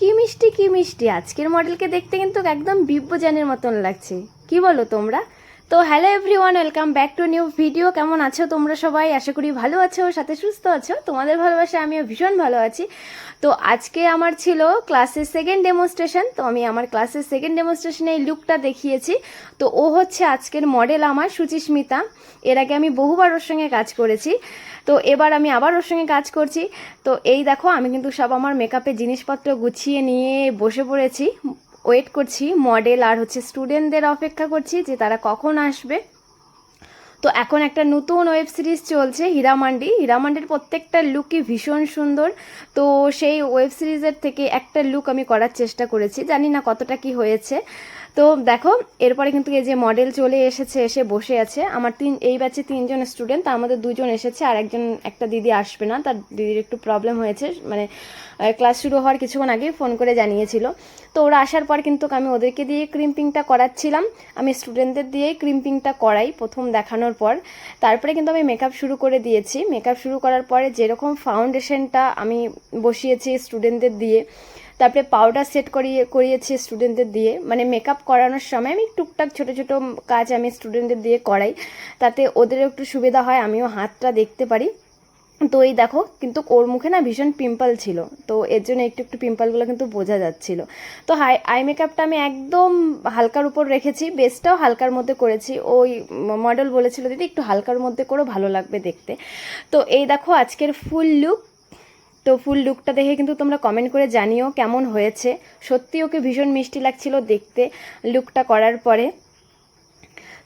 কি মিষ্টি কি মিষ্টি? আজকের মডেলকে দেখতে কিন্তু একদম বিব্যজানের মতন লাগছে। কি বলো তোমরা? তো hello everyone, welcome back to new video. কেমন আছো তোমরা সবাই? আশা করি ভালো আছো, সাথে সুস্থ আছো। তোমাদের ভালোবাসা আমিও ভীষণ ভালো আছি। তো আজকে আমার ছিল ক্লাসের সেকেন্ড ডেমনস্ট্রেশন তো আমি আমার ক্লাসের সেকেন্ড ডেমনস্ট্রেশনে এই লুকটা দেখিয়েছি। তো ও হচ্ছে আজকের মডেল আমার, সুচিস্মিতা। এর আগে আমি বহুবার ওর সঙ্গে কাজ করেছি। তো এবার আমি আবার ওর সঙ্গে কাজ করছি। তো এই দেখো, আমি কিন্তু সব আমার মেকআপের জিনিসপত্র গুছিয়ে নিয়ে বসে পড়েছি। ওয়েট করছি মডেল আর হচ্ছে স্টুডেন্টদের অপেক্ষা করছি যে তারা কখন আসবে। তো এখন একটা নতুন ওয়েব সিরিজ চলছে, হীরামান্ডি। হীরামান্ডির প্রত্যেকটা লুকই ভীষণ সুন্দর। তো সেই ওয়েব সিরিজের থেকে একটা লুক আমি করার চেষ্টা করেছি। জানি না কতটা কি হয়েছে। তো দেখো, এরপরে কিন্তু এই যে মডেল চলে এসেছে, এসে বসে আছে। আমার তিন, এই ব্যাচে তিনজন স্টুডেন্ট তার মধ্যে দুজন এসেছে, আর একজন, একটা দিদি আসবে না। তার দিদির একটু প্রবলেম হয়েছে মানে ক্লাস শুরু হওয়ার কিছুক্ষণ আগে ফোন করে জানিয়েছিল। তো ওরা আসার পর কিন্তু আমি ওদেরকে দিয়ে ক্রিম্পিংটা করাচ্ছিলাম। আমি স্টুডেন্টদের দিয়েই ক্রিম্পিংটা করাই। প্রথম দেখানোর পর, তারপরে কিন্তু আমি মেকআপ শুরু করে দিয়েছি। মেকআপ শুরু করার পরে যেরকম ফাউন্ডেশনটা আমি বসিয়েছি স্টুডেন্টদের দিয়ে, তারপরে পাউডার সেট করিয়ে, করিয়েছি স্টুডেন্টদের দিয়ে মানে মেকআপ করানোর সময় আমি টুকটাক ছোটো ছোটো কাজ আমি স্টুডেন্টদের দিয়ে করাই। তাতে ওদেরও একটু সুবিধা হয়, আমিও হাতটা দেখতে পারি। তো এই দেখো, কিন্তু ওর মুখে না ভীষণ পিম্পল ছিল। তো এর জন্য একটু একটু পিম্পলগুলো কিন্তু বোঝা যাচ্ছিল। তো হাই আই মেকআপটা আমি একদম হালকার উপর রেখেছি বেসটাও হালকার মধ্যে করেছি। ওই মডেল বলেছিল, দিদি, একটু হালকার মধ্যে করো, ভালো লাগবে দেখতে। তো এই দেখো, আজকের ফুল লুক তো ফুল লুকটা দেখে কিন্তু তোমরা কমেন্ট করে জানিও কেমন হয়েছে। সত্যি ওকে ভীষণ মিষ্টি লাগছিল দেখতে লুকটা করার পরে।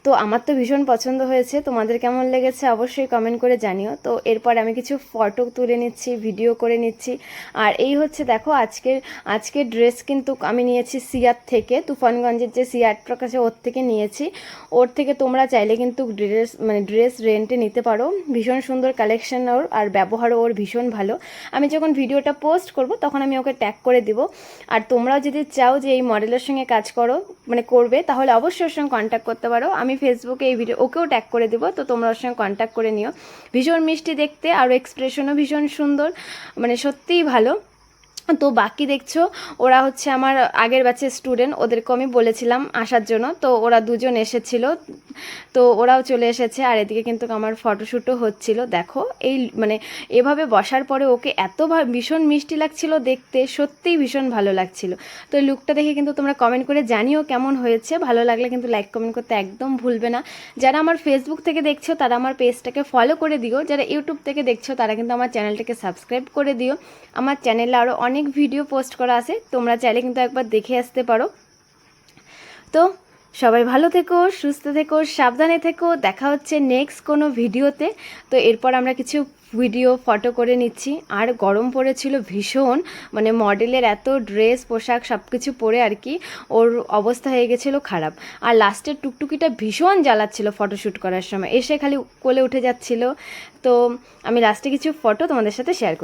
তো আমার তো ভীষণ পছন্দ হয়েছে। তোমাদের কেমন লেগেছে অবশ্যই কমেন্ট করে জানিও। তো এরপর আমি কিছু ফটো তুলে নিচ্ছি ভিডিও করে নিচ্ছি। আর এই হচ্ছে দেখো, আজকের আজকের ড্রেস কিন্তু আমি নিয়েছি সিয়ার থেকে। তুফানগঞ্জের যে সিয়ার প্রকাশে ওর থেকে নিয়েছি। ওর থেকে তোমরা চাইলে কিন্তু ড্রেস মানে ড্রেস রেন্টে নিতে পারো। ভীষণ সুন্দর কালেকশন ওর, আর ব্যবহারও ওর ভীষণ ভালো। আমি যখন ভিডিওটা পোস্ট করব, তখন আমি ওকে ট্যাগ করে দিব। আর তোমরাও যদি চাও যে এই মডেলের সঙ্গে কাজ করো মানে করবে, তাহলে অবশ্যই ওর সঙ্গে কন্ট্যাক্ট করতে পারো। আমি ফেসবুকে এই ভিডিও ওকেও ট্যাগ করে দেবো, তো তোমরা ওর সঙ্গে কন্ট্যাক্ট করে নিও। ভীষণ মিষ্টি দেখতে আর এক্সপ্রেশনও ভীষণ সুন্দর মানে সত্যিই ভালো। তো বাকি দেখছ, ওরা হচ্ছে আমার আগের ব্যাচের স্টুডেন্ট ওদেরকে আমি বলেছিলাম আসার জন্য। তো ওরা দুজন এসেছিল, তো ওরাও চলে এসেছে, আর এদিকে কিন্তু আমার ফটোশ্যুটও হচ্ছিল। দেখো, এই মানে এভাবে বসার পরে ওকে এত ভীষণ মিষ্টি লাগছিল দেখতে, সত্যিই ভীষণ ভালো লাগছিল। তো এই লুকটা দেখে কিন্তু তোমরা কমেন্ট করে জানিও কেমন হয়েছে। ভালো লাগলে কিন্তু লাইক কমেন্ট করতে একদম ভুলবে না। যারা আমার ফেসবুক থেকে দেখছ, তারা আমার পেজটাকে ফলো করে দিও। যারা ইউটিউব থেকে দেখছ, তারা কিন্তু আমার চ্যানেলটাকে সাবস্ক্রাইব করে দিও। আমার চ্যানেলে আরও অনেক ভিডিও পোস্ট করা আছে, তোমরা চাইলে কিন্তু একবার দেখে আসতে পারো। তো সবাই ভালো থেকো, সুস্থ থেকো, সাবধানে থেকো, দেখা হচ্ছে নেক্সট কোনো ভিডিওতে তো এরপর আমরা কিছু ভিডিও ফটো করে নিচ্ছি। আর গরম পড়েছিল ভীষণ মানে মডেলের এত ড্রেস পোশাক সব কিছু পরে আর কি ওর অবস্থা হয়ে গেছিল খারাপ। আর লাস্টের টুকটুকিটা ভীষণ জ্বালাচ্ছিল ফটোশ্যুট করার সময়, এসে খালি কোলে উঠে যাচ্ছিল। তো আমি লাস্টে কিছু ফটো তোমাদের সাথে শেয়ার